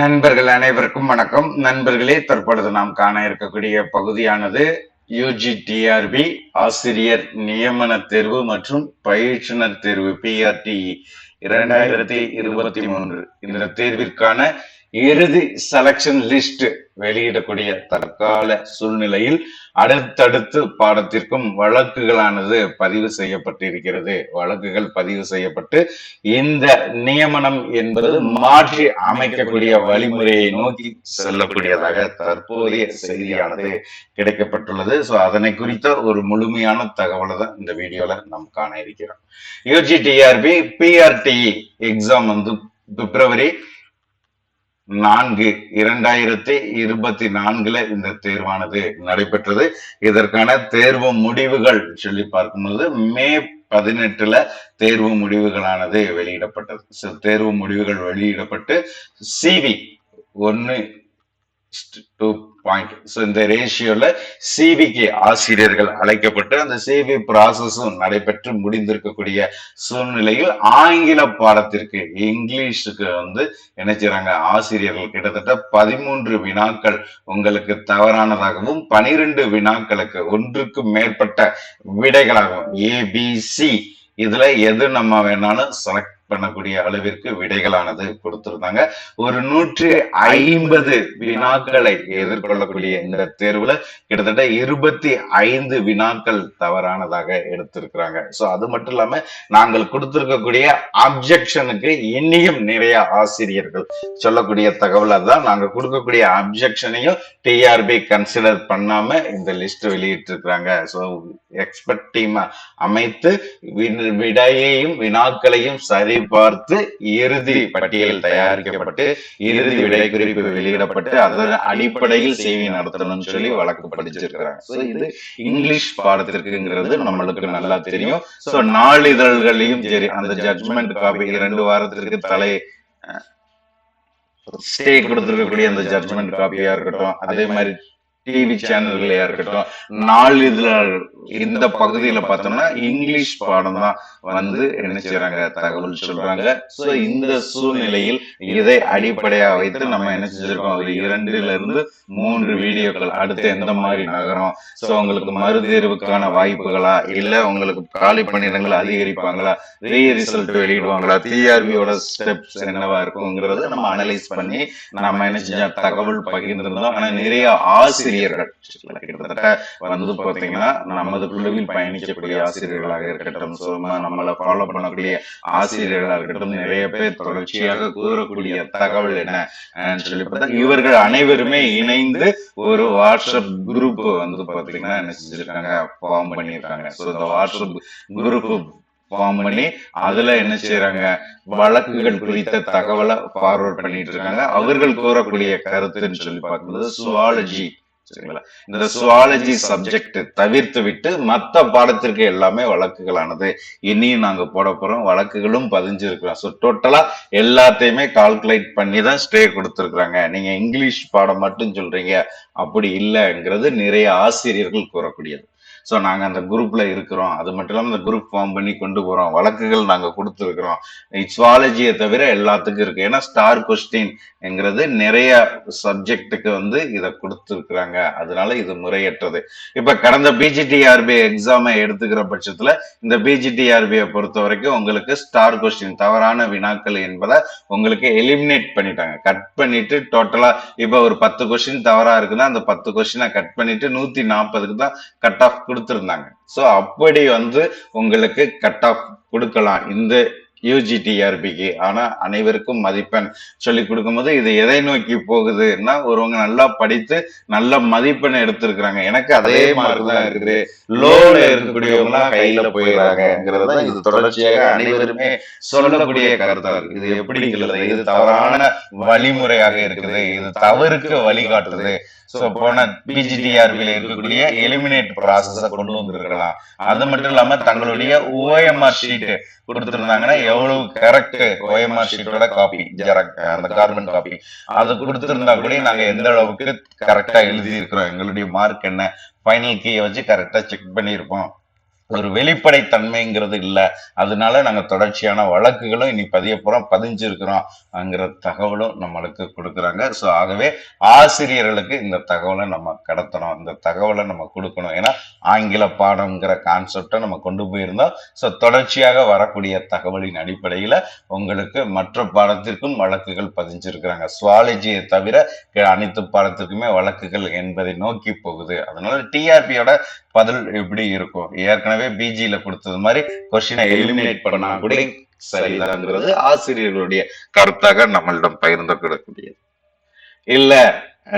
நண்பர்கள் அனைவருக்கும் வணக்கம். நண்பர்களே தற்பொழுது நாம் காண இருக்கக்கூடிய பகுதியானது யூஜி டிஆர்பி ஆசிரியர் நியமன தேர்வு மற்றும் பயிற்றுனர் தேர்வு பிஆர்டி இரண்டாயிரத்தி இருபத்தி மூன்று. இந்த தேர்விற்கான இறுதி செலக்ஷன் லிஸ்ட் வெளியிடக்கூடிய தற்கால சூழ்நிலையில் அடுத்தடுத்து பாடத்திற்கும் வழக்குகளானது பதிவு செய்யப்பட்டிருக்கிறது. வழக்குகள் பதிவு செய்யப்பட்டு இந்த நியமனம் என்பது மாற்றி அமைக்கக்கூடிய வழிமுறையை நோக்கி செல்லக்கூடியதாக தற்போதைய செய்தியானது கிடைக்கப்பட்டுள்ளது. ஸோ அதனை குறித்த ஒரு முழுமையான தகவலை தான் இந்த வீடியோல நாம் காண இருக்கிறோம். யூஜி டிஆர்பி பிஆர்டி எக்ஸாம் வந்து பிப்ரவரி நான்கு. இரண்டாயிரத்தி இருபத்தி நான்குல இந்த தேர்வானது நடைபெற்றது. இதற்கான தேர்வு முடிவுகள் சொல்லி பார்க்கும்போது மே பதினெட்டுல தேர்வு முடிவுகளானது வெளியிடப்பட்டது. தேர்வு முடிவுகள் வெளியிடப்பட்டு சிவி ஒன்னு டூ பாயிண்ட் ஸோ இந்த ரேஷியோல சிவிக்கு ஆசிரியர்கள் அழைக்கப்பட்டு அந்த சிவி ப்ராசஸும் நடைபெற்று முடிந்திருக்கக்கூடிய சூழ்நிலையில் ஆங்கில பாடத்திற்கு இங்கிலீஷுக்கு வந்து என்ன செய்றாங்க? ஆசிரியர்கள் கிட்டத்தட்ட பதிமூன்று வினாக்கள் உங்களுக்கு தவறானதாகவும் பனிரெண்டு வினாக்களுக்கு ஒன்றுக்கு மேற்பட்ட விடைகளாகவும் ஏபிசி இதுல எது நம்ம வேணாலும் செலக்ட் பண்ணக்கூடிய அளவிற்கு விடைகளானது கொடுத்திருந்தாங்க. ஒரு நூற்றி ஐம்பது வினாக்களை எதிர்கொள்ளக்கூடிய இந்த தேர்வுல கிட்டத்தட்ட இருபத்தி ஐந்து வினாக்கள் தவறானதாக எடுத்திருக்கிறாங்க. சோ அது மட்டும் இல்லாம நாங்கள் கொடுத்திருக்கக்கூடிய அப்ஜெக்ஷனுக்கு இன்னியும் நிறைய ஆசிரியர்கள் சொல்லக்கூடிய தகவல் அதுதான். நாங்க கொடுக்கக்கூடிய அப்ஜெக்ஷனையும் டிஆர்பி கன்சிடர் பண்ணாம இந்த லிஸ்ட் வெளியிட்டு இருக்கிறாங்க ஸோ எக்ஸ்பர்ட் டீம் அமைத்து வி- விடையையும் வினாக்களையும் சரி சரிபார்த்து இறுதி பட்டியல் தயாரிக்கப்பட்டு இறுதி விடை குறிப்பு வெளியிடப்பட்டு அதன் அடிப்படையில் சேவை நடத்தணும்னு சொல்லி வழக்கு படிச்சிருக்கிறாங்க ஸோ இது இங்கிலீஷ் பாடத்திற்குங்கிறது நம்மளுக்கு நல்லா தெரியும். ஸோ நாளிதழ்களையும் சரி அந்த ஜட்மெண்ட் காப்பி இரண்டு வாரத்திற்கு தலை ஸ்டே கொடுத்துருக்கக்கூடிய அந்த ஜட்மெண்ட் காப்பியா இருக்கட்டும் அதே மாதிரி டிவி சேனல்களையா இருக்கட்டும். நாளிதழ் இந்த பகுதியில பார்த்தோம்னா இங்கிலீஷ் பாடம் தான் வந்து என்ன செய்யறாங்க தகவல் சொல்றாங்க. சோ இந்த சூழ்நிலையில் இதை அடிப்படையா வைத்து நம்ம என்ன செஞ்சிருக்கோம்? ஒரு இரண்டுல இருந்து மூன்று வீடியோக்கள். அடுத்து எந்த மாதிரி நகரம்? சோ உங்களுக்கு மறுதேர்வுக்கான வாய்ப்புகளா? இல்ல உங்களுக்கு காலி பணியிடங்கள் அதிகரிப்பாங்களா? ரீ ரிசல்ட் வெளியிடுவாங்களா? டிஆர்பியோட ஸ்டெப்ஸ் என்னவா இருக்குங்கிறத நம்ம அனலைஸ் பண்ணி நம்ம என்ன செஞ்சோம்? தகவல் பகிர்ந்திருந்தோம். ஆனா நிறைய ஆசிரியர்கள் கிட்டத்தட்ட வந்து பாத்தீங்கன்னா நமது குழுவில் பயணிக்கக்கூடிய ஆசிரியர்களாக இருக்கட்டும் சும்மா நம்மளை ஃபாலோ பண்ணக்கூடிய ஆசிரியர்களாக இருக்கட்டும் நிறைய பேர் தொடர்ச்சியாக கூறக்கூடிய தகவல் என்ன சொல்லி பார்த்தா இவர்கள் அனைவருமே இணைந்து ஒரு வாட்ஸ்அப் குரூப் வந்து பாத்தீங்கன்னா என்ன செஞ்சிருக்காங்க ஃபார்ம் பண்ணியிருக்காங்க. ஸோ இந்த வாட்ஸ்அப் குரூப் ஃபார்ம் பண்ணி அதுல என்ன செய்யறாங்க வழக்குகள் குறித்த தகவலை ஃபார்வர்ட் பண்ணிட்டு இருக்காங்க. அவர்கள் கூறக்கூடிய கருத்துன்னு சொல்லி பார்க்கும்போது சுவாலஜி சரிங்களா? இந்த சுவாலஜி சப்ஜெக்ட் தவிர்த்து விட்டு மத்த பாடத்திற்கு எல்லாமே வழக்குகளானது. இனியும் நாங்க போட போறோம். வழக்குகளும் பதிஞ்சு இருக்கிறோம் ஸோ டோட்டலா எல்லாத்தையுமே கால்குலேட் பண்ணி தான் ஸ்டே கொடுத்துருக்காங்க நீங்க இங்கிலீஷ் பாடம் மட்டும் சொல்றீங்க. அப்படி இல்லைங்கிறது நிறைய ஆசிரியர்கள் கூறக்கூடியது. ஸோ நாங்கள் அந்த குரூப்ல இருக்கிறோம். அது மட்டும் இல்லாமல் அந்த குரூப் ஃபார்ம் பண்ணி கொண்டு போறோம். வழக்குகள் நாங்கள் கொடுத்துருக்குறோம். சுவாலஜியை தவிர எல்லாத்துக்கும் இருக்கு. ஏன்னா ஸ்டார் கொஸ்டின் என்கிறது நிறைய சப்ஜெக்டுக்கு வந்து இதை கொடுத்துருக்குறாங்க. அதனால இது முறையற்றது. இப்ப கடந்த பிஜிடிஆர்பி எக்ஸாமை எடுத்துக்கிற பட்சத்துல இந்த பிஜிடிஆர்பியை பொறுத்த வரைக்கும் உங்களுக்கு ஸ்டார் கொஸ்டின் தவறான வினாக்கள் என்பதை உங்களுக்கு எலிமினேட் பண்ணிட்டாங்க. கட் பண்ணிட்டு டோட்டலா இப்போ ஒரு பத்து கொஸ்டின் தவறா இருக்குன்னா அந்த பத்து கொஸ்டினை கட் பண்ணிட்டு நூத்தி நாற்பதுக்கு தான் கட் ஆஃப் கொடுத்துருந்தாங்க. ஸோ அப்படி வந்து உங்களுக்கு கட் ஆஃப் கொடுக்கலாம். இந்த யூஜிடிஆர்பிக்கு ஆனா அனைவருக்கும் மதிப்பெண் சொல்லி கொடுக்கும்போது இது எதை நோக்கி போகுதுன்னா ஒருவங்க நல்லா படித்து நல்ல மதிப்பெண் எடுத்திருக்கிறாங்க. எனக்கு அதே மாதிரி தான் இருக்குது. லோல இருக்கக்கூடியவங்க கையில போயிடுறாங்கிறது தான் இது தொடர்ச்சியாக அனைவருமே சொல்லக்கூடிய கருத்தா இருக்கு இது எப்படிங்கிறது இது தவறான வழிமுறையாக இருக்குது. இது தவறுக்கு வழிகாட்டுது. சோ போன பிஜிடிஆர்பில இருக்கக்கூடிய எலிமினேட் ப்ராசஸ கொண்டு வந்திருக்கலாம். அது மட்டும் இல்லாம தங்களுடைய ஓஎம்ஆர் ஷீட் கொடுத்திருந்தாங்கன்னா எவ்வளவு கரெக்ட் ஓஎம்ஆர் ஷீட்டோட காப்பி அந்த கார்பன் காப்பி அது கொடுத்துருந்தா கூட நாங்க எந்த அளவுக்கு கரெக்டா எழுதி இருக்கிறோம் எங்களுடைய மார்க் என்ன? ஃபைனல் கீயை வச்சு கரெக்டா செக் பண்ணியிருப்போம். ஒரு வெளிப்படைத்தன்மைங்கிறது இல்லை. அதனால நாங்கள் தொடர்ச்சியான வழக்குகளும் இனி பதிய போகிறோம் பதிஞ்சிருக்கிறோம் அங்கிற தகவலும் நம்மளுக்கு கொடுக்குறாங்க. ஸோ ஆகவே ஆசிரியர்களுக்கு இந்த தகவலை நம்ம கடத்தணும். இந்த தகவலை நம்ம கொடுக்கணும். ஏன்னா ஆங்கில பாடம்ங்கிற கான்செப்டை நம்ம கொண்டு போயிருந்தோம். ஸோ தொடர்ச்சியாக வரக்கூடிய தகவலின் அடிப்படையில் உங்களுக்கு மற்ற பாடத்திற்கும் வழக்குகள் பதிஞ்சிருக்கிறாங்க. சுவாலஜியை தவிர அனைத்து பாடத்திற்குமே வழக்குகள் என்பதை நோக்கி போகுது. அதனால டிஆர்பியோட பதில் எப்படி இருக்கும்? ஏற்கனவே பிஜில கொடுத்தது மாதிரி கொஸ்டினை எலிமினேட் பண்ணா கூட சரிதான்ங்கிறது ஆசிரியர்களுடைய கருத்தாக நம்மளிடம் பகிர்ந்து கொள்ளக்கூடியது. இல்ல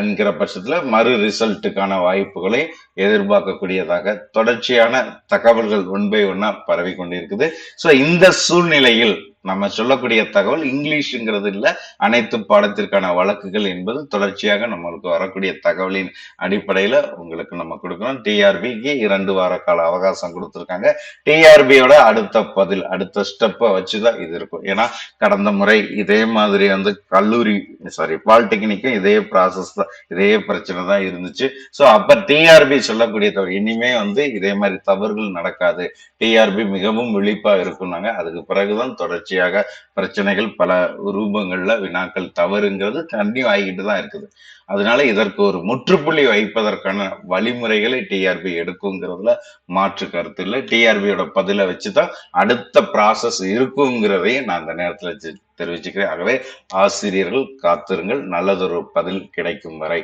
என்கிற பட்சத்துல மறு ரிசல்ட்டுக்கான வாய்ப்புகளை எதிர்பார்க்கக்கூடியதாக தொடர்ச்சியான தகவல்கள் ஒன் பை ஒன்னா பரவி கொண்டிருக்குது சோ இந்த சூழ்நிலையில் நம்ம சொல்லக்கூடிய தகவல் இங்கிலீஷுங்கிறது இல்ல அனைத்து பாடத்திற்கான வழக்குகள் என்பது தொடர்ச்சியாக நம்மளுக்கு வரக்கூடிய தகவலின் அடிப்படையில உங்களுக்கு நம்ம கொடுக்கணும். டிஆர்பிக்கு இரண்டு வார கால அவகாசம் கொடுத்துருக்காங்க. டிஆர்பியோட அடுத்த பதில் அடுத்த ஸ்டெப்பை வச்சுதான் இது இருக்கும். ஏன்னா கடந்த முறை இதே மாதிரி வந்து கல்லூரி சாரி பாலிடெக்னிக்கும் இதே ப்ராசஸ் தான் இதே பிரச்சனை தான் இருந்துச்சு. ஸோ அப்ப டிஆர்பி சொல்லக்கூடிய தவறு இனிமே வந்து இதே மாதிரி தவறுகள் நடக்காது. டிஆர்பி மிகவும் விழிப்பா இருக்கும்னாங்க. அதுக்கு பிறகுதான் தொடர்ச்சியாக பிரச்சனைகள் பல ரூபங்கள்ல வினாக்கள் தவறுங்கிறது கண்டினியூ ஆகிட்டு தான் இருக்குது. அதனால இதற்கு ஒரு முற்றுப்புள்ளி வைப்பதற்கான வழிமுறைகளை டிஆர்பி எடுக்குங்கிறதுல மாற்று கருத்து இல்லை. டிஆர்பியோட பதிலை வச்சுதான் அடுத்த ப்ராசஸ் இருக்குங்கிறதையும் நான் அந்த நேரத்துல தெரிவிச்சுக்கிறேன். ஆகவே ஆசிரியர்கள் காத்திருங்கள். நல்லதொரு பதில் கிடைக்கும் வரை.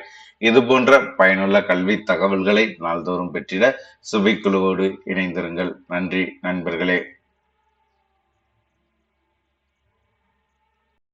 இது போன்ற பயனுள்ள கல்வி தகவல்களை நாள்தோறும் பெற்றிட சுபிக்குழுவோடு இணைந்திருங்கள். நன்றி நண்பர்களே.